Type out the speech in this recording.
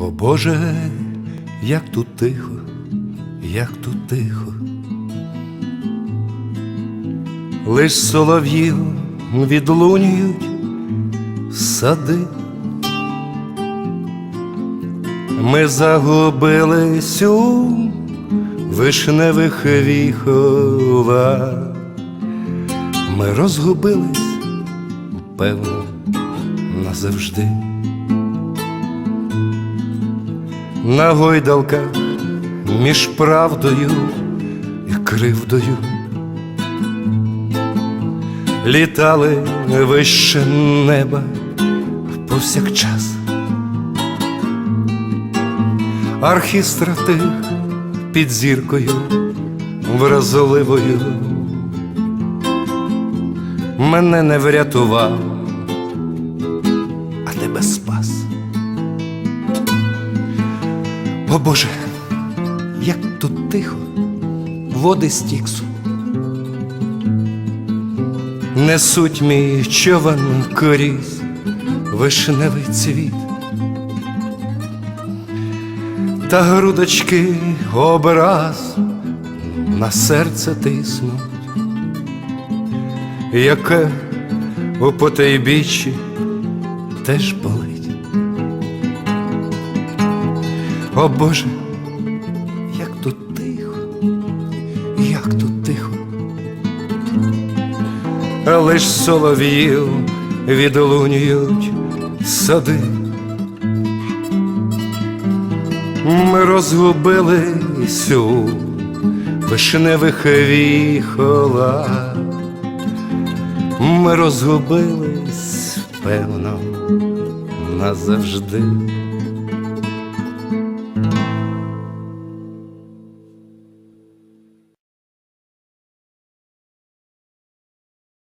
О Боже, як тут тихо, як тут тихо. Лиш солов'їв відлунюють сади. Ми загубились у вишневих віхолах. Ми розгубились, певно, назавжди. На гойдалках між правдою і кривдою літали вище неба повсякчас. Архістра тих під зіркою вразливою мене не врятував, О Боже, як тут тихо, води стіксу. Несуть мій човен крізь вишневий цвіт. Та грудочки образ на серце тиснуть, яке у потайбіччі теж болить. О Боже, як тут тихо, як тут тихо, лиш солов'їв відлунюють сади. Ми розгубились у вишневих віхолах. Ми розгубились, певно, назавжди.